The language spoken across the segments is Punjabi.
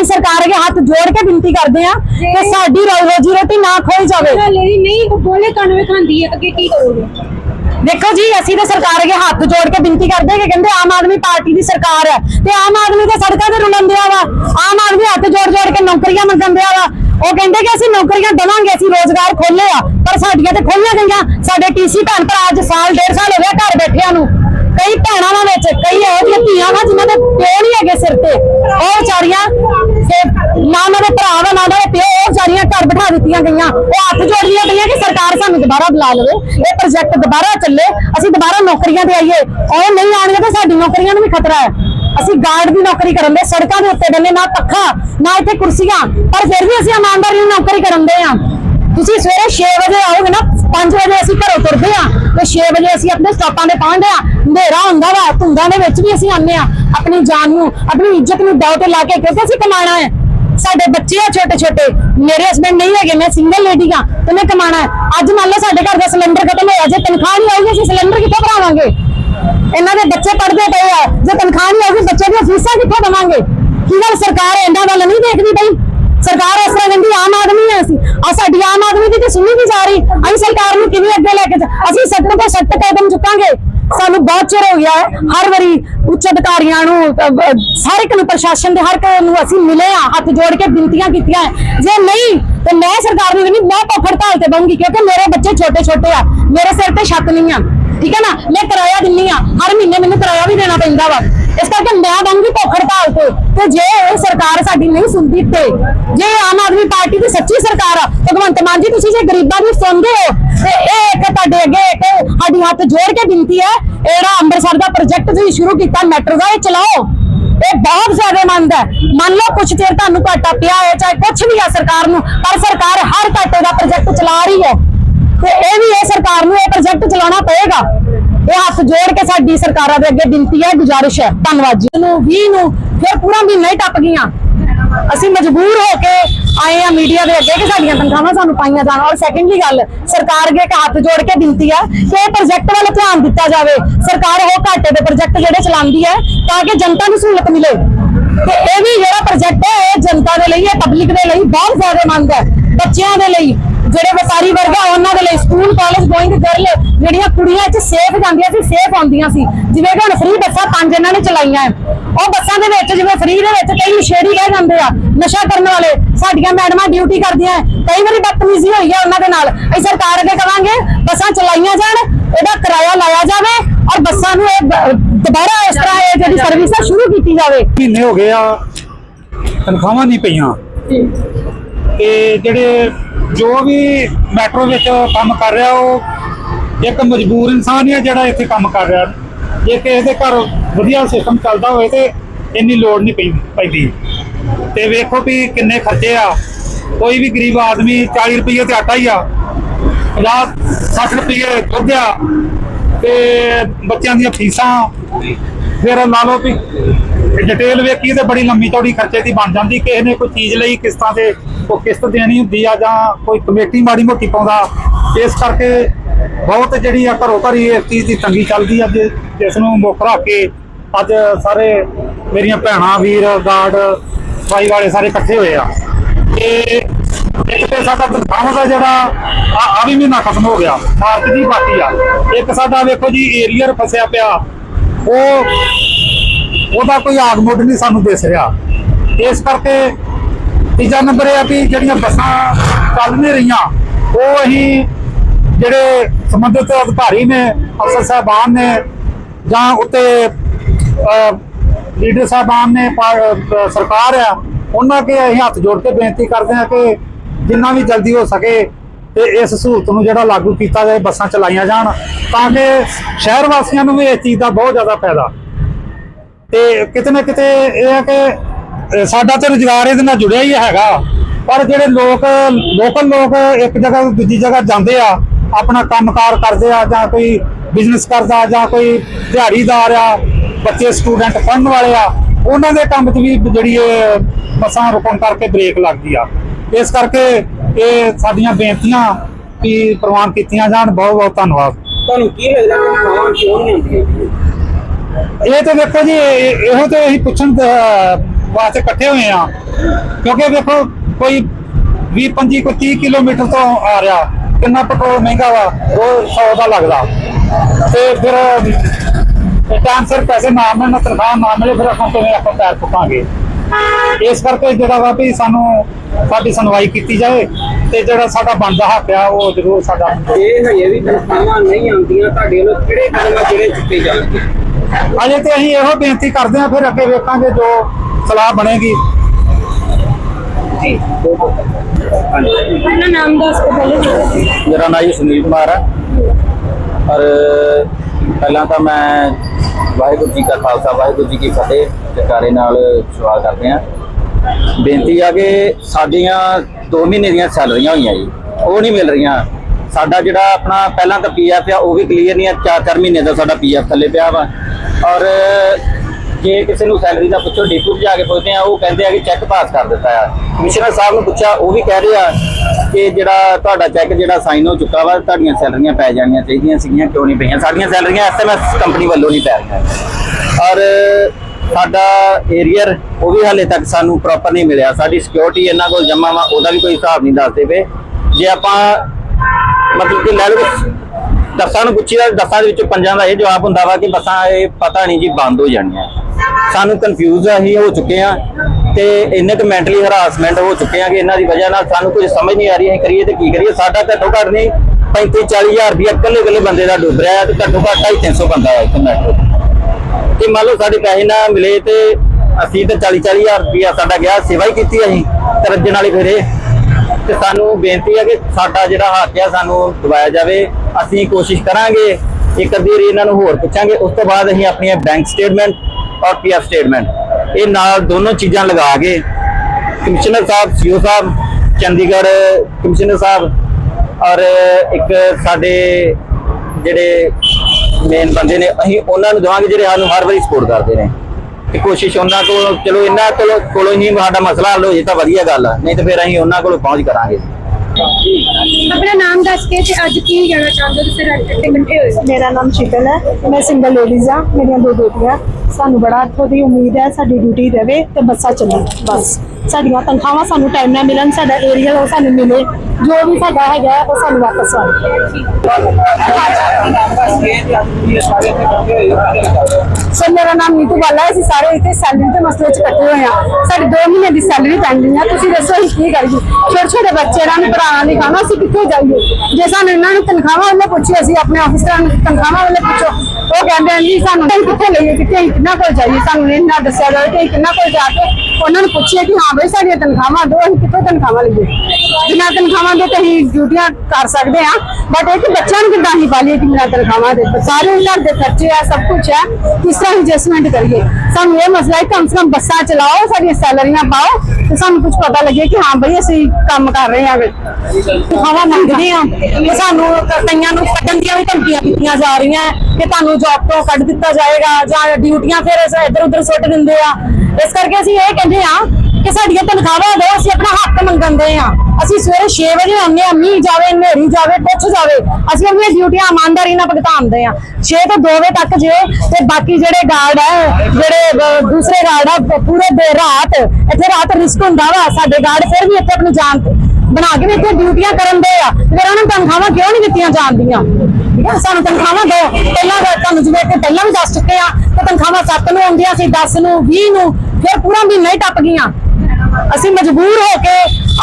ਅਸੀਂ ਸਰਕਾਰ ਅੱਗੇ ਹੱਥ ਜੋੜ ਕੇ ਬੇਨਤੀ ਕਰਦੇ ਆ ਕਿ ਸਾਡੀ ਰੋਜੀ ਰੋਟੀ ਨਾ ਖੋਈ ਜਾਵੇ। ਲੇਡੀ ਨਹੀਂ ਬੋਲੇ ਕਣਵੇ ਖਾਂਦੀ ਹੈ ਅੱਗੇ ਕੀ ਕਰੋਗੇ? ਦੇਖੋ ਜੀ ਅਸੀਂ ਤਾਂ ਸਰਕਾਰ ਅੱਗੇ ਹੱਥ ਜੋੜ ਕੇ ਬੇਨਤੀ ਕਰਦੇ ਕਿ ਕਹਿੰਦੇ ਆਮ ਆਦਮੀ ਪਾਰਟੀ ਦੀ ਸਰਕਾਰ ਹੈ ਤੇ ਆਮ ਆਦਮੀ ਤਾਂ ਸੜਕਾਂ ਤੇ ਰੁਲਣ ਦਿਆ ਵਾ। ਆਮ ਆਦਮੀ ਹੱਥ ਜੋੜ ਜੋੜ ਕੇ ਨੌਕਰੀਆਂ ਮੰਗਣ ਦਿਆ ਵਾ। ਉਹ ਕਹਿੰਦੇ ਕਿ ਅਸੀਂ ਨੌਕਰੀਆਂ ਦੇਵਾਂਗੇ ਅਸੀਂ ਰੋਜ਼ਗਾਰ ਖੋਲੇ ਆ ਪਰ ਸਾਡੀਆਂ ਤੇ ਖੋਲੀਆਂ ਗਈਆਂ। ਸਾਡੇ ਟੀਸੀ ਭੈਣ ਭਰਾ ਅੱਜ ਸਾਲ ਡੇਢ ਸਾਲ ਹੋ ਗਿਆ ਘਰ ਬੈਠਿਆਂ ਨੂੰ। ਕਈ ਭੈਣਾਂ ਦੇ ਵਿੱਚ, ਕਈ ਇਹੋ ਜਿਹੀਆਂ ਧੀਆਂ ਵਾ ਜਿਨ੍ਹਾਂ ਦੇ ਪਿਓ ਨਹੀਂ ਹੈਗੇ ਸਿਰ ਤੇ, ਉਹ ਵਿਚਾਰੀਆਂ ਤੇ ਨਾ ਉਹਨਾਂ ਦੇ ਭਰਾ ਵਾ ਨਾ ਉਹਨਾਂ ਦੇ ਪਿਓ, ਉਹ ਵਿਚਾਰੀਆਂ ਘਰ ਬਿਠਾ ਦਿੱਤੀਆਂ ਗਈਆਂ। ਉਹ ਹੱਥ ਜੋੜਦੀਆਂ ਗਈਆਂ ਕਿ ਸਰਕਾਰ ਸਾਨੂੰ ਦੁਬਾਰਾ ਬੁਲਾ ਲਵੇ, ਇਹ ਪ੍ਰੋਜੈਕਟ ਦੁਬਾਰਾ ਚੱਲੇ, ਅਸੀਂ ਦੁਬਾਰਾ ਨੌਕਰੀਆਂ ਤੇ ਆਈਏ। ਉਹ ਨਹੀਂ ਆਣਗੇ ਤਾਂ ਸਾਡੀ ਨੌਕਰੀਆਂ ਨੂੰ ਵੀ ਖਤਰਾ ਹੈ। ਅਸੀਂ ਗਾਰਡ ਦੀ ਨੌਕਰੀ ਕਰਨ ਦੇ, ਸੜਕਾਂ ਦੇ ਉੱਤੇ ਬੰਨੇ, ਨਾ ਪੱਖਾ, ਨਾ ਇੱਥੇ ਕੁਰਸੀਆਂ, ਪਰ ਫਿਰ ਵੀ ਅਸੀਂ ਇਮਾਨਦਾਰੀ ਨਾਲ ਨੌਕਰੀ ਕਰਨ ਦੇ ਆ ਤੁਸੀਂ ਸਵੇਰੇ 6 ਵਜੇ ਆਓਗੇ ਨਾ 5 ਵਜੇ ਅਸੀਂ ਘਰੋਂ ਤੁਰਦੇ ਆ ਤੇ 6 ਵਜੇ ਅਸੀਂ ਆਪਣੇ ਸਟਾਪਾਂ ਤੇ ਪਹੁੰਚਦੇ ਆ ਹਨੇਰਾ ਹੁੰਦਾ ਵਾ, ਧੁੰਦਾਂ ਦੇ ਵਿੱਚ ਵੀ ਅਸੀਂ ਆਉਂਦੇ ਆ ਆਪਣੀ ਜਾਨ ਨੂੰ, ਆਪਣੀ ਇੱਜ਼ਤ ਨੂੰ ਦਾਅ ਤੇ ਲਾ ਕੇ ਕਿਉਂਕਿ ਅਸੀਂ ਕਮਾਣਾ ਹੈ। ਸਾਡੇ ਬੱਚੇ ਆ ਛੋਟੇ ਛੋਟੇ ਮੇਰੇ ਹਸਬੰਡ ਨਹੀਂ ਹੈਗੇ, ਮੈਂ ਸਿੰਗਲ ਲੇਡੀ ਆ ਤੇ ਮੈਂ ਕਮਾਣਾ ਅੱਜ ਮੰਨ ਲਓ ਸਾਡੇ ਘਰ ਦਾ ਸਿਲੰਡਰ ਖਤਮ ਹੋਇਆ, ਜੇ ਤਨਖਾਹ ਨਹੀਂ ਆਊਗੀ, ਅਸੀਂ ਸਿਲੰਡਰ ਕਿੱਥੋਂ ਭਰਾਵਾਂਗੇ? ਇਹਨਾਂ ਦੇ ਬੱਚੇ ਪੜ੍ਹਦੇ ਪਏ ਆ, ਜੇ ਤਨਖਾਹ ਨਹੀਂ ਆਊਗੀ, ਬੱਚੇ ਦੀਆਂ ਫੀਸਾਂ ਕਿੱਥੋਂ ਦੇਵਾਂਗੇ? ਕੀ ਗੱਲ ਸਰਕਾਰ ਇਹਨਾਂ ਵੱਲ ਨਹੀਂ ਦੇਖਦੀ ਬਈ? ਸਰਕਾਰ ਇਸ ਤਰ੍ਹਾਂ ਕਹਿੰਦੀ, ਆਮ ਆਦਮੀ ਅਸੀਂ ਆ ਸਾਡੀ ਆਮ ਆਦਮੀ ਦੀ ਤੇ ਸੁਣੀ ਨਹੀਂ ਜਾ ਰਹੀ। ਅਸੀਂ ਸਰਕਾਰ ਨੂੰ ਕਿਵੇਂ ਅੱਗੇ ਲੈ ਕੇ ਅਸੀਂ ਸੱਤ ਤੋਂ ਸੱਤ ਕਦਮ ਚੁੱਕਾਂਗੇ। ਸਾਨੂੰ ਬਹੁਤ ਚਿਰ ਹੋ ਗਿਆ ਹੈ। ਹਰ ਵਾਰੀ ਉੱਚ ਅਧਿਕਾਰੀਆਂ ਨੂੰ ਅਹ, ਨੂੰ ਪ੍ਰਸ਼ਾਸਨ ਦੇ ਹਰ ਇੱਕ ਨੂੰ ਅਸੀਂ ਮਿਲੇ ਆ ਹੱਥ ਜੋੜ ਕੇ ਬੇਨਤੀਆਂ ਕੀਤੀਆਂ ਜੇ ਨਹੀਂ ਤੇ ਮੈਂ ਸਰਕਾਰ ਨੂੰ ਨਹੀਂ ਮੈਂ ਭੁੱਖ ਹੜਤਾਲ ਤੇ ਬਹੂੰਗੀ ਕਿਉਂਕਿ ਮੇਰੇ ਬੱਚੇ ਛੋਟੇ ਛੋਟੇ ਆ। ਮੇਰੇ ਸਿਰ ਤੇ ਛੱਤ ਨਹੀਂ ਆ। ਠੀਕ ਹੈ ਨਾ? ਮੈਂ ਕਿਰਾਇਆ ਦਿੰਨੀ ਆ। ਹਰ ਮਹੀਨੇ ਮੈਨੂੰ ਕਿਰਾਇਆ ਵੀ ਦੇਣਾ ਪੈਂਦਾ ਵਾ। ਇਸ ਕਰਕੇ ਮੈਂ ਬਹੂੰਗੀ ਭੁੱਖ ਹੜਤਾਲ ਤੇ। ਤੇ ਜੇ ਇਹ ਸਰਕਾਰ ਸਾਡੀ ਨਹੀਂ ਸੁਣਦੀ ਤੇ, ਜੇ ਆਮ ਆਦਮੀ ਪਾਰਟੀ ਦੀ ਸੱਚੀ ਸਰਕਾਰ ਆ, ਭਗਵੰਤ ਮਾਨ ਜੀ, ਤੁਸੀਂ ਜੇ ਗਰੀਬਾਂ ਦੀ ਸੁਣਦੇ ਹੋ, ਤੇ ਇਹ ਇੱਕ ਤੁਹਾਡੇ ਅੱਗੇ ਇੱਕ ਸਾਡੀ ਹੱਥ ਜੋੜ ਕੇ ਬੇਨਤੀ ਹੈ, ਇਹ ਅੰਮ੍ਰਿਤਸਰ ਦਾ ਪ੍ਰੋਜੈਕਟ ਤੁਸੀਂ ਸ਼ੁਰੂ ਕੀਤਾ ਮੈਟਰੋ ਦਾ, ਇਹ ਚਲਾਓ। ਇਹ ਬਹੁਤ ਜ਼ਿਆਦਾ ਮੰਦ ਹੈ। ਮੰਨ ਲਓ ਕੁਛ ਚਿਰ ਤੁਹਾਨੂੰ ਘਾਟਾ ਪਿਆ ਹੈ ਚਾਹੇ ਕੁਛ ਵੀ ਹੈ ਸਰਕਾਰ ਨੂੰ, ਪਰ ਸਰਕਾਰ ਹਰ ਘਾਟੇ ਦਾ ਪ੍ਰੋਜੈਕਟ ਚਲਾ ਰਹੀ ਹੈ। ਤੇ ਇਹ ਵੀ ਇਹ ਸਰਕਾਰ ਨੂੰ ਇਹ ਪ੍ਰੋਜੈਕਟ ਚਲਾਉਣਾ ਪਏਗਾ। ਇਹ ਹੱਥ ਜੋੜ ਕੇ ਸਾਡੀ ਸਰਕਾਰਾਂ ਦੇ ਅੱਗੇ ਬੇਨਤੀ ਹੈ, ਗੁਜ਼ਾਰਿਸ਼ ਹੈ। ਧੰਨਵਾਦ ਜੀ। ਨੂੰ 20 ਨੂੰ ਫਿਰ ਪੂਰਾ ਮਹੀਨਾ ਹੀ ਟੱਪ ਗਈਆਂ। ਅਸੀਂ ਮਜਬੂਰ ਹੋ ਕੇ ਆਏ ਆ ਮੀਡੀਆ ਦੇ ਅੱਗੇ ਕਿ ਸਾਡੀਆਂ ਤਨਖਾਹਾਂ ਸਾਨੂੰ ਪਾਈਆਂ ਜਾਣ। ਔਰ ਸੈਕੰਡਲੀ ਗੱਲ, ਸਰਕਾਰ ਅੱਗੇ ਇੱਕ ਹੱਥ ਜੋੜ ਕੇ ਬੇਨਤੀ ਹੈ ਕਿ ਇਹ ਪ੍ਰੋਜੈਕਟ ਵੱਲ ਧਿਆਨ ਦਿੱਤਾ ਜਾਵੇ। ਸਰਕਾਰ ਉਹ ਘਾਟੇ ਦੇ ਪ੍ਰੋਜੈਕਟ ਜਿਹੜੇ ਚਲਾਉਂਦੀ ਹੈ ਤਾਂ ਕਿ ਜਨਤਾ ਨੂੰ ਸਹੂਲਤ ਮਿਲੇ। ਤੇ ਇਹ ਵੀ ਜਿਹੜਾ ਪ੍ਰੋਜੈਕਟ ਹੈ, ਇਹ ਜਨਤਾ ਦੇ ਲਈ ਹੈ ਪਬਲਿਕ ਦੇ ਲਈ ਬਹੁਤ ਫਾਇਦੇਮੰਦ ਹੈ। ਬੱਚਿਆਂ ਦੇ ਲਈ ਜਿਹੜੇ ਵਪਾਰੀ ਵਰਗ ਆ ਉਹਨਾਂ ਦੇ ਲਈ ਸਕੂਲ ਕਾਲਜ ਗੋਇੰਗ ਗਰਲ ਜਿਹੜੀਆਂ ਕੁੜੀਆਂ ਇੱਥੇ ਸੇਫ ਜਾਂਦੀਆਂ ਸੀ ਸੇਫ ਆਉਂਦੀਆਂ ਸੀ। ਜਿਵੇਂ ਕਿ ਹੁਣ ਫ੍ਰੀ ਬੱਸਾਂ ਪੰਜ ਇਹਨਾਂ ਨੇ ਚਲਾਈਆਂ। ਉਹ ਬੱਸਾਂ ਦੇ ਵਿੱਚ ਜਿਵੇਂ ਫ੍ਰੀ ਦੇ ਵਿੱਚ ਕਈ ਨਸ਼ੇੜੀ ਰਹਿ ਜਾਂਦੇ ਆ ਨਸ਼ਾ ਕਰਨ ਵਾਲੇ ਸਾਡੀਆਂ ਮੈਡਮਾਂ ਡਿਊਟੀ ਕਰਦੀਆਂ। ਕਈ ਵਾਰੀ ਬਦਤਮੀਜ਼ੀ ਹੋਈ ਹੈ ਉਹਨਾਂ ਦੇ ਨਾਲ। ਅਸੀਂ ਸਰਕਾਰ ਅੱਗੇ ਕਵਾਂਗੇ ਬੱਸਾਂ ਚਲਾਈਆਂ ਜਾਣ ਇਹਦਾ ਕਿਰਾਇਆ ਲਾਇਆ ਜਾਵੇ ਔਰ ਬੱਸਾਂ ਨੂੰ ਇਹ ਦੁਬਾਰਾ ਇਸ ਤਰ੍ਹਾਂ ਇਹ ਜਿਹੜੀ ਸਰਵਿਸ ਹੈ ਸ਼ੁਰੂ ਕੀਤੀ ਜਾਵੇ। ਮਹੀਨੇ ਹੋ ਗਏ ਆ ਤਨਖਾਹਾਂ ਨਹੀਂ ਪਈਆਂ। ਤੇ ਜਿਹੜੇ ਜੋ ਵੀ ਮੈਟਰੋ ਵਿੱਚ ਕੰਮ ਕਰ ਰਿਹਾ, ਉਹ ਇੱਕ ਮਜਬੂਰ ਇਨਸਾਨ ਹੀ ਆ ਜਿਹੜਾ ਇੱਥੇ ਕੰਮ ਕਰ ਰਿਹਾ। ਜੇ ਕਿਸੇ ਦੇ ਘਰ ਵਧੀਆ ਸਿਸਟਮ ਚੱਲਦਾ ਹੋਵੇ ਤੇ ਇੰਨੀ ਲੋੜ ਨਹੀਂ ਪੈਂ- ਪੈਂਦੀ। ਤੇ ਵੇਖੋ ਵੀ ਕਿੰਨੇ ਖਰਚੇ ਆ। ਕੋਈ ਵੀ ਗਰੀਬ ਆਦਮੀ 40 ਰੁਪਏ ਤੇ ਆਟਾ ਹੀ ਆ। 50 60 ਰੁਪਏ ਦੁੱਧ ਆ। ਤੇ ਬੱਚਿਆਂ ਦੀਆਂ ਫੀਸਾਂ। ਫਿਰ ਲਾ ਲਓ ਵੀ ਡਿਟੇਲ ਵੇਖੀ ਤੇ ਬੜੀ ਲੰਮੀ ਚੌੜੀ ਖਰਚੇ ਦੀ ਬਣ ਜਾਂਦੀ। ਕਿਸੇ ਨੇ ਕੋਈ ਚੀਜ਼ ਲਈ ਕਿਸ਼ਤਾਂ ਤੇ ਉਹ ਕਿਸ਼ਤ ਦੇਣੀ ਹੁੰਦੀ ਆ ਜਾਂ ਕੋਈ ਕਮੇਟੀ ਮਾੜੀ ਮੋਟੀ ਪਾਉਂਦਾ, ਇਸ ਕਰਕੇ ਬਹੁਤ ਜਿਹੜੀ ਆ ਘਰੋਂ ਘਰੀ ਇਸ ਚੀਜ਼ ਦੀ ਤੰਗੀ ਚੱਲਦੀ ਅੱਜ ਜਿਸ ਨੂੰ ਮੁੱਖ ਰੱਖ ਕੇ ਅੱਜ ਸਾਰੇ ਮੇਰੀਆਂ ਭੈਣਾਂ, ਵੀਰ ਗਾਰਡ ਸਫ਼ਾਈ ਵਾਲੇ ਸਾਰੇ ਇਕੱਠੇ ਹੋਏ ਆ। ਤੇ ਇੱਕ ਤੇ ਸਾਡਾ ਤਨਖਾਹਾਂ ਦਾ ਜਿਹੜਾ ਆ ਆ ਵੀ ਮਹੀਨਾ ਖਤਮ ਹੋ ਗਿਆ, ਮਾਰਚ ਦੀ ਬਾਕੀ ਆ। ਇੱਕ ਸਾਡਾ ਵੇਖੋ ਜੀ ਏਰੀਅਰ ਫਸਿਆ ਪਿਆ। ਉਹ, ਉਹਦਾ ਕੋਈ ਆਗਮੁੱਡ ਨਹੀਂ ਸਾਨੂੰ ਦਿਸ ਰਿਹਾ। ਇਸ ਕਰਕੇ ਤੀਜਾ ਨੰਬਰ ਇਹ ਆ ਵੀ ਜਿਹੜੀਆਂ ਬੱਸਾਂ ਚੱਲ ਨਹੀਂ ਰਹੀਆਂ, ਉਹ ਅਸੀਂ ਜਿਹੜੇ ਸੰਬੰਧਿਤ ਅਧਿਕਾਰੀ ਨੇ, ਅਫਸਰ ਸਾਹਿਬਾਨ ਨੇ ਜਾਂ ਉੱਤੇ ਲੀਡਰ ਸਾਹਿਬਾਨ ਨੇ ਸਰਕਾਰ ਆ, ਉਹਨਾਂ ਕੇ ਅਸੀਂ ਹੱਥ ਜੋੜ ਕੇ ਬੇਨਤੀ ਕਰਦੇ ਹਾਂ ਕਿ ਜਿੰਨਾ ਵੀ ਜਲਦੀ ਹੋ ਸਕੇ ਤੇ ਇਸ ਸਹੂਲਤ ਨੂੰ ਜਿਹੜਾ ਲਾਗੂ ਕੀਤਾ ਜਾਏ, ਬੱਸਾਂ ਚਲਾਈਆਂ ਜਾਣ ਤਾਂ ਕਿ ਸ਼ਹਿਰ ਵਾਸੀਆਂ ਨੂੰ ਵੀ ਇਸ ਚੀਜ਼ ਦਾ ਬਹੁਤ ਜ਼ਿਆਦਾ ਫਾਇਦਾ। ਤੇ ਕਿਤੇ ਨਾ ਕਿਤੇ ਇਹ ਹੈ ਕਿ ਸਾਡਾ ਤੇ ਰੁਜ਼ਗਾਰ ਇਹਦੇ ਨਾਲ ਜੁੜਿਆ ਹੀ ਹੈਗਾ। ਪਰ ਜਿਹੜੇ ਲੋਕ ਲੋਕਲ ਲੋਕ ਇੱਕ ਜਗ੍ਹਾ ਤੋਂ ਦੂਜੀ ਜਗ੍ਹਾ ਜਾਂਦੇ ਆ ਆਪਣਾ ਕੰਮਕਾਰ ਕਰਦੇ ਆ ਜਾਂ ਕੋਈ ਬਿਜ਼ਨਸ ਕਰਦਾ ਜਾਂ ਕੋਈ ਦਿਹਾੜੀਦਾਰ ਆ ਬੱਚੇ ਸਟੂਡੈਂਟ ਪੜ੍ਹਨ ਵਾਲੇ ਆ ਉਹਨਾਂ ਦੇ ਕੰਮ 'ਚ ਵੀ ਜਿਹੜੀ ਇਹ ਬੱਸਾਂ ਰੁਕਣ ਕਰਕੇ ਬ੍ਰੇਕ ਲੱਗਦੀ ਆ। ਇਸ ਕਰਕੇ ਇਹ ਸਾਡੀਆਂ ਬੇਨਤੀਆਂ ਵੀ ਪ੍ਰਵਾਨ ਕੀਤੀਆਂ ਜਾਣ। ਬਹੁਤ ਬਹੁਤ ਧੰਨਵਾਦ। ਤੁਹਾਨੂੰ ਕੀ ਲੱਗਦਾ ਕਿ ਕਿਉਂ ਨਹੀਂ ਆਉਂਦੀਆਂ ਇਹ ਤਾਂ ਵੇਖੋ ਜੀ ਇਹ- ਤੇ ਅਸੀਂ ਪੁੱਛਣ ਦਾ ਵਾਸਤੇ ਇਕੱਠੇ ਹੋਏ ਆ ਕਿਉਂਕਿ ਵੇਖੋ, ਕੋਈ 20 25 ਕੋਈ 30 ਕਿਲੋਮੀਟਰ ਤੋਂ ਆ ਰਿਹਾ। ਕਿੰਨਾ ਪੈਟਰੋਲ ਮਹਿੰਗਾ ਵਾ ਉਹ 100 ਦਾ ਲੱਗਦਾ। ਤੇ ਫਿਰ ਟਾਈਮ ਸਿਰ ਪੈਸੇ ਨਾ ਮਿਲਣ, ਤਨਖਾਹ ਨਾ ਮਿਲੇ, ਫਿਰ ਆਪਾਂ ਕਿਵੇਂ ਆਪਾਂ ਪੈਰ ਪੁੱਟਾਂਗੇ ਇਸ ਕਰਕੇ ਜਿਹੜਾ ਵਾ ਵੀ ਸਾਨੂੰ ਸਾਡੀ ਸੁਣਵਾਈ ਕੀਤੀ ਜਾਵੇ ਤੇ ਜਿਹੜਾ ਸਾਡਾ ਬਣਦਾ ਹੱਕ ਆ ਉਹ ਜ਼ਰੂਰ ਸਾਡਾ ਇਹ ਹਜੇ ਵੀ ਤਨਖਾਹਾਂ ਨਹੀਂ ਆਉਂਦੀਆਂ ਤੁਹਾਡੇ ਵੱਲੋਂ ਕਿਹੜੇ ਕਦਮ ਜਿਹੜੇ ਚੁੱਕੇ ਜਾਣਗੇ? ਅਜੇ ਤੇ ਅਸੀਂ ਇਹੋ ਬੇਨਤੀ ਕਰਦੇ ਹਾਂ ਫਿਰ ਅੱਗੇ ਵੇਖਾਂਗੇ ਜੋ ਸਲਾਹ ਬਣੇਗੀ। ਆਪਣਾ ਨਾਮ ਦੱਸ ਕੇ ਬੋਲੇ ਮੇਰਾ ਨਾਮ ਜੀ ਸੁਨੀਲ ਕੁਮਾਰ ਹੈ। ਔਰ ਪਹਿਲਾਂ ਤਾਂ ਮੈਂ ਵਾਹਿਗੁਰੂ ਜੀ ਕਾ ਖਾਲਸਾ, ਵਾਹਿਗੁਰੂ ਜੀ ਕੀ ਫਤਿਹ ਜਕਾਰੇ ਨਾਲ ਸਵਾਲ ਕਰਦੇ ਹਾਂ। ਬੇਨਤੀ ਆ ਕਿ ਸਾਡੀਆਂ 2 ਮਹੀਨੇ ਦੀਆਂ ਸੈਲਰੀਆਂ ਹੋਈਆਂ ਜੀ, ਉਹ ਨਹੀਂ ਮਿਲ ਰਹੀਆਂ। ਸਾਡਾ ਜਿਹੜਾ ਆਪਣਾ ਪਹਿਲਾਂ ਤਾਂ ਪੀਐਫ ਆ, ਉਹ ਵੀ ਕਲੀਅਰ ਨਹੀਂ ਆ। 4-4 ਮਹੀਨੇ ਦਾ ਸਾਡਾ ਪੀਐਫ ਥੱਲੇ ਪਿਆ ਵਾ। ਔਰ ਜੇ ਕਿਸੇ ਨੂੰ ਸੈਲਰੀ ਦਾ ਪੁੱਛੋ, ਡਿਪੂ 'ਚ ਜਾ ਕੇ ਪੁੱਛਦੇ ਆ, ਉਹ ਕਹਿੰਦੇ ਆ ਕਿ ਚੈੱਕ ਪਾਸ ਕਰ ਦਿੱਤਾ ਆ। ਕਮਿਸ਼ਨਰ ਸਾਹਿਬ ਨੂੰ ਪੁੱਛਿਆ, ਉਹ ਵੀ ਕਹਿ ਰਿਹਾ ਕਿ ਜਿਹੜਾ ਤੁਹਾਡਾ ਚੈੱਕ ਜਿਹੜਾ ਸਾਈਨ ਹੋ ਚੁੱਕਾ ਵਾ, ਤੁਹਾਡੀਆਂ ਸੈਲਰੀਆਂ ਪੈ ਜਾਣੀਆਂ ਚਾਹੀਦੀਆਂ ਸੀਗੀਆਂ, ਕਿਉਂ ਨਹੀਂ ਪਈਆਂ? ਸਾਡੀਆਂ ਸੈਲਰੀਆਂ ਐਸਐਮਐਸ ਕੰਪਨੀ ਵੱਲੋਂ ਨਹੀਂ ਪੈ ਰਹੀਆਂ। ਔਰ ਸਾਡਾ ਏਰੀਅਰ ਉਹ ਵੀ ਹਾਲੇ ਤੱਕ ਸਾਨੂੰ ਪ੍ਰੋਪਰ ਨਹੀਂ ਮਿਲਿਆ। ਸਾਡੀ ਸਿਕਿਉਰਿਟੀ ਇਹਨਾਂ ਕੋਲ ਜਮਾ ਵਾ, ਉਹਦਾ ਵੀ ਕੋਈ ਹਿਸਾਬ ਨਹੀਂ ਦੱਸਦੇ ਪਏ। ਜੇ ਆਪਾਂ ਮਤਲਬ ਕਿ ਲੈ ਲਓ ਕਿ ਦਸਾਂ ਨੂੰ ਪੁੱਛੀਦਾ ਦਸਾਂ ਦੇ ਵਿੱਚੋਂ ਪੰਜਾਂ ਦਾ ਇਹ ਜਵਾਬ ਹੁੰਦਾ ਵਾ ਕਿ ਬੱਸਾਂ ਇਹ ਪਤਾ ਨਹੀਂ ਜੀ ਬੰਦ ਹੋ ਜਾਣੀਆਂ। ਸਾਨੂੰ ਕਨਫਿਊਜ਼ ਅਸੀਂ ਹੋ ਚੁੱਕੇ ਆ ਤੇ ਇੰਨੇ ਕੁ ਮੈਂਟਲੀ ਹਰਾਸਮੈਂਟ ਹੋ ਚੁੱਕੇ ਆ ਕਿ ਇਹਨਾਂ ਦੀ ਵਜ੍ਹਾ ਨਾਲ ਸਾਨੂੰ ਕੁਝ ਸਮਝ ਨਹੀਂ ਆ ਰਹੀ, ਅਸੀਂ ਕਰੀਏ ਤੇ ਕੀ ਕਰੀਏ? ਸਾਡਾ ਘੱਟੋ ਘੱਟ ਨਹੀਂ 35 40 ਹਜ਼ਾਰ ਰੁਪਇਆ ਇਕੱਲੇ ਇਕੱਲੇ ਬੰਦੇ ਦਾ ਡੁੱਬ ਰਿਹਾ ਹੈ ਤੇ ਘੱਟੋ ਘੱਟ 250 ਬੰਦਾ ਹੈ ਇੱਥੇ ਮੈਟਰੋ ਤੇ। ਮੰਨ ਲਓ ਸਾਡੇ ਪੈਸੇ ਨਾ ਮਿਲੇ ਤੇ ਅਸੀਂ ਤਾਂ 40 40 ਹਜ਼ਾਰ ਰੁਪਇਆ ਸਾਡਾ ਗਿਆ, ਸੇਵਾ ਹੀ ਕੀਤੀ ਅਸੀਂ ਤੇ ਰੱਜਣ ਵਾਲੇ ਫਿਰੇ। ਤੇ ਸਾਨੂੰ ਬੇਨਤੀ ਹੈ ਕਿ ਸਾਡਾ ਜਿਹੜਾ ਹੱਕ ਆ ਸਾਨੂੰ ਦਵਾਇਆ ਜਾਵੇ, ਅਸੀਂ ਕੋਸ਼ਿਸ਼ ਕਰਾਂਗੇ, ਇੱਕ ਅੱਧੀ ਵਾਰੀ ਇਹਨਾਂ ਨੂੰ ਹੋਰ ਪੁੱਛਾਂਗੇ, ਉਸ ਤੋਂ ਬਾਅਦ ਅਸੀਂ ਆਪਣੀਆਂ ਬੈਂਕ ਸਟੇਟਮੈਂਟ ਔਰ ਪੀਐਫ ਸਟੇਟਮੈਂਟ ਇਹ ਨਾਲ ਦੋਨੋਂ ਚੀਜ਼ਾਂ ਲਗਾ ਕੇ ਕਮਿਸ਼ਨਰ ਸਾਹਿਬ ਸੀਓ ਸਾਹਿਬ ਚੰਡੀਗੜ੍ਹ ਕਮਿਸ਼ਨਰ ਸਾਹਿਬ ਔਰ ਇੱਕ ਸਾਡੇ ਜਿਹੜੇ ਮੇਨ ਬੰਦੇ ਨੇ ਅਸੀਂ ਉਹਨਾਂ ਨੂੰ ਦੇਵਾਂਗੇ ਜਿਹੜੇ ਸਾਨੂੰ ਹਰ ਵਾਰੀ ਸਪੋਰਟ ਕਰਦੇ ਨੇ। ਤੇ ਕੋਸ਼ਿਸ਼ ਉਹਨਾਂ ਕੋਲ ਚਲੋ ਇਹਨਾਂ ਕੋਲੋਂ ਕੋਲੋਂ ਹੀ ਸਾਡਾ ਮਸਲਾ ਹੱਲ ਹੋ ਜੇ ਤਾਂ ਵਧੀਆ ਗੱਲ ਆ। ਨਹੀਂ ਤਾਂ ਫਿਰ ਅਸੀਂ ਉਹਨਾਂ ਕੋਲ ਪਹੁੰਚ ਕਰਾਂਗੇ। ਆਪਣਾ ਨਾਮ ਦੱਸ ਕੇ ਤੇ ਅੱਜ ਕੀ ਕਹਿਣਾ ਚਾਹੁੰਦੇ ਹੋ? ਤੁਸੀਂ ਇੱਥੇ ਇਕੱਠੇ ਹੋਏ। ਮੇਰਾ ਨਾਮ ਸ਼ੀਤਲ ਹੈ। ਮੈਂ ਸਿੰਗਲ ਲੇਡੀਜ਼ ਆ ਮੇਰੀਆਂ ਦੋ ਬੇਟੀਆਂ। ਸਾਨੂੰ ਬੜਾ ਇੱਥੋਂ ਦੀ ਉਮੀਦ ਹੈ, ਸਾਡੀ ਡਿਊਟੀ ਰਵੇ ਤੇ ਬੱਸਾਂ ਚੱਲਣ, ਬਸ। ਸਾਡੀਆਂ ਤਨਖਾਹਾਂ ਸਾਨੂੰ ਟਾਈਮ ਨਾਲ ਮਿਲਣ, ਸਾਡਾ ਏਰੀਆ ਉਹ ਸਾਨੂੰ ਮਿਲੇ। ਜੋ ਵੀ ਸਾਡਾ ਹੈਗਾ, ਉਹ ਸਾਨੂੰ ਵਾਪਸ ਆਵੇ ਸਰ ਮੇਰਾ ਨਾਮ ਨੀਤੂ ਬਾਲਾ ਹੈ। ਅਸੀਂ ਸਾਰੇ ਇੱਥੇ ਸੈਲਰੀ ਦੇ ਮਸਲੇ 'ਚ ਇਕੱਠੇ ਹੋਏ ਆ ਸਾਡੀ 2 ਮਹੀਨੇ ਦੀ ਸੈਲਰੀ ਪੈਂਡਿੰਗ ਆ। ਤੁਸੀਂ ਦੱਸੋ ਅਸੀਂ ਕੀ ਕਰੀਏ? ਛੋਟੇ ਛੋਟੇ ਬੱਚੇ ਇਹਨਾਂ ਨੂੰ ਪੜਾਉਣਾ ਲਿਖਾਉਣਾ ਅਸੀਂ ਕਿੱਥੇ ਜਾਈਏ? ਜੇ ਸਾਨੂੰ ਇਹਨਾਂ ਨੂੰ ਤਨਖਾਹਾਂ ਵੱਲੋਂ ਪੁੱਛੀ ਅਸੀਂ ਆਪਣੇ ਆਫਿਸਰਾਂ ਨੂੰ ਤਨਖਾਹਾਂ ਵੱਲੋਂ ਪੁੱਛੋ। ਉਹ ਕਹਿੰਦੇ ਆ ਜੀ, ਸਾਨੂੰ ਅਸੀਂ ਕਿੱਥੇ ਲਈਏ, ਕਿੱਥੇ ਅਸੀਂ ਕਿੰਨਾ ਕੋਲ ਜਾਈਏ? ਸਾਨੂੰ ਇਹਨਾਂ ਦੱਸਿਆ ਜਾਵੇ ਕਿ ਅਸੀਂ ਕਿੰਨਾ ਕੋਲ ਜਾ ਕੇ ਉਹਨਾਂ ਨੂੰ ਪੁੱਛੀਏ ਕਿ ਹਾਂ ਬਈ ਸਾਡੀਆਂ ਤਨਖਾਹਾਂ ਦੋ, ਅਸੀਂ ਕਿੱਥੋਂ ਤਨਖਾਹਾਂ ਲਈਏ? ਬਿਨਾਂ ਤਨਖਾਹਾਂ ਦੇ ਤਾਂ ਅਸੀਂ ਡਿਊਟੀਆਂ ਕਰ ਸਕਦੇ ਆ ਬਟ ਇਹ ਕਿ ਬੱਚਿਆਂ ਨੂੰ ਕਿੱਦਾਂ ਹੀ ਪਾਲੀਏ ਕਿ ਬਿਨਾਂ ਤਨਖਾਹਾਂ ਦੇ? ਸਾਰੇ ਘਰ ਦੇ ਖਰਚੇ ਆ, ਸਭ ਕੁਝ ਹੈ ਕਿਸ ਤਰ੍ਹਾਂ ਐਡਜਸਟਮੈਂਟ ਕਰੀਏ? ਸਾਨੂੰ ਇਹ ਮਸਲਾ ਹੈ, ਕਮ ਸੇ ਕਮ ਬੱਸਾਂ ਚਲਾਓ, ਸਾਡੀਆਂ ਸੈਲਰੀਆਂ ਪਾਓ, ਤੇ ਸਾਨੂੰ ਕੁਝ ਪਤਾ ਲੱਗੇ ਕਿ ਹਾਂ ਬਈ ਅਸੀਂ ਕੰਮ ਕਰ ਰਹੇ ਹਾਂ ਹਵਾ ਮੰਗਦੇ ਆ ਕਿ ਸਾਨੂੰ ਕਈਆਂ ਨੂੰ ਕੱਢਣ ਦੀਆਂ ਵੀ ਧਮਕੀਆਂ ਦਿੱਤੀਆਂ ਜਾ ਰਹੀਆਂ। ਕਿ ਤੁਹਾਨੂੰ ਜੌਬ ਤੋਂ ਕੱਢ ਦਿੱਤਾ ਜਾਏਗਾ ਜਾਂ ਡਿਊਟੀਆਂ ਫਿਰ ਇੱਧਰ ਉੱਧਰ ਸੁੱਟ ਦਿੰਦੇ ਆ। ਇਸ ਕਰਕੇ ਅਸੀਂ ਇਹ ਕਹਿੰਦੇ ਆ ਕਿ ਸਾਡੀਆਂ ਤਨਖਾਹਾਂ ਦਿਓ ਅਸੀਂ ਆਪਣਾ ਹੱਕ ਮੰਗਦੇ ਆ। ਅਸੀਂ ਸਵੇਰੇ 6 ਵਜੇ ਆਉਂਦੇ ਆ, ਮੀਂਹ ਜਾਵੇ, ਹਨੇਰੀ ਜਾਵੇ ਕੁਛ ਜਾਵੇ, ਅਸੀਂ ਆਪਣੀਆਂ ਡਿਊਟੀਆਂ ਇਮਾਨਦਾਰੀ ਨਾਲ ਭੁਗਤਾਉਂਦੇ ਆ। 6 ਤੋਂ 2 ਵਜੇ ਤੱਕ ਜੇ ਤੇ ਬਾਕੀ ਜਿਹੜੇ ਗਾਰਡ ਆ, ਜਿਹੜੇ ਦੂਸਰੇ ਗਾਰਡ ਆ, ਪੂਰੇ ਦੇ ਰਾਤ, ਇੱਥੇ ਰਾਤ ਰਿਸਕ ਹੁੰਦਾ ਵਾ, ਸਾਡੇ ਗਾਰਡ ਫਿਰ ਵੀ ਇੱਥੇ ਆਪਣੀ ਜਾਨ ਬਣਾ ਕੇ ਇੱਥੇ ਡਿਊਟੀਆਂ ਕਰਨ ਦੇ ਆ। ਫਿਰ ਉਹਨਾਂ ਨੂੰ ਤਨਖਾਹਾਂ ਕਿਉਂ ਨਹੀਂ ਦਿੱਤੀਆਂ ਜਾਂਦੀਆਂ ਠੀਕ ਹੈ ਸਾਨੂੰ ਤਨਖਾਹਾਂ ਦਿਓ। ਪਹਿਲਾਂ ਤੁਹਾਨੂੰ ਜਿਵੇਂ ਕਿ ਪਹਿਲਾਂ ਵੀ ਦੱਸ ਚੁੱਕੇ ਆ ਕਿ ਤਨਖਾਹਾਂ 7 ਨੂੰ ਆਉਂਦੀਆਂ ਸੀ 10 ਨੂੰ 20 ਨੂੰ, ਫਿਰ ਪੂਰਾ ਮਹੀਨਾ ਹੀ ਟੱਪ ਗਈਆਂ। ਅਸੀਂ ਮਜਬੂਰ ਹੋ ਕੇ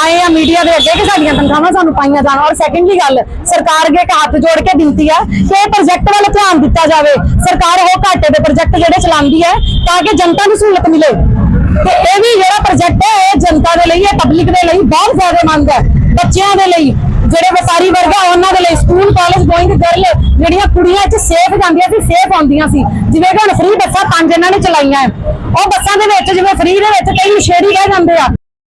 ਆਏ ਆ ਮੀਡੀਆ ਦੇ ਅੱਗੇ ਕਿ ਸਾਡੀਆਂ ਤਨਖਾਹਾਂ ਸਾਨੂੰ ਪਾਈਆਂ ਜਾਣ। ਔਰ ਸੈਕੰਡਲੀ ਗੱਲ, ਸਰਕਾਰ ਅੱਗੇ ਇੱਕ ਹੱਥ ਜੋੜ ਕੇ ਬੇਨਤੀ ਹੈ ਕਿ ਇਹ ਪ੍ਰੋਜੈਕਟ ਵੱਲ ਧਿਆਨ ਦਿੱਤਾ ਜਾਵੇ। ਸਰਕਾਰ ਉਹ ਘਾਟੇ ਦੇ ਪ੍ਰੋਜੈਕਟ ਜਿਹੜੇ ਚਲਾਉਂਦੀ ਹੈ ਤਾਂ ਕਿ ਜਨਤਾ ਨੂੰ ਸਹੂਲਤ ਮਿਲੇ। ਤੇ ਇਹ ਵੀ ਜਿਹੜਾ ਪ੍ਰੋਜੈਕਟ ਹੈ, ਇਹ ਜਨਤਾ ਦੇ ਲਈ ਹੈ ਪਬਲਿਕ ਦੇ ਲਈ ਬਹੁਤ ਜ਼ਿਆਦਾ ਮੰਗ ਹੈ। ਬੱਚਿਆਂ ਦੇ ਲਈ, ਜਿਹੜੇ ਵਪਾਰੀ ਵਰਗ ਆ, ਉਹਨਾਂ ਦੇ ਲਈ ਸਕੂਲ ਕਾਲਜ ਗੋਇੰਗ ਗਰਲ ਜਿਹੜੀਆਂ ਕੁੜੀਆਂ ਚ ਸੇਫ ਜਾਂਦੀਆਂ ਸੀ ਸੇਫ ਆਉਂਦੀਆਂ ਸੀ। ਜਿਵੇਂ ਕਿ ਹੁਣ ਫ੍ਰੀ ਬੱਸਾਂ ਪੰਜ ਇਹਨਾਂ ਨੇ ਚਲਾਈਆਂ ਉਹ ਬੱਸਾਂ ਦੇ ਵਿੱਚ, ਜਿਵੇਂ ਫ੍ਰੀ ਦੇ ਵਿੱਚ ਕਈ ਨਸ਼ੇੜੀ ਰਹਿ ਜਾਂਦੇ ਆ।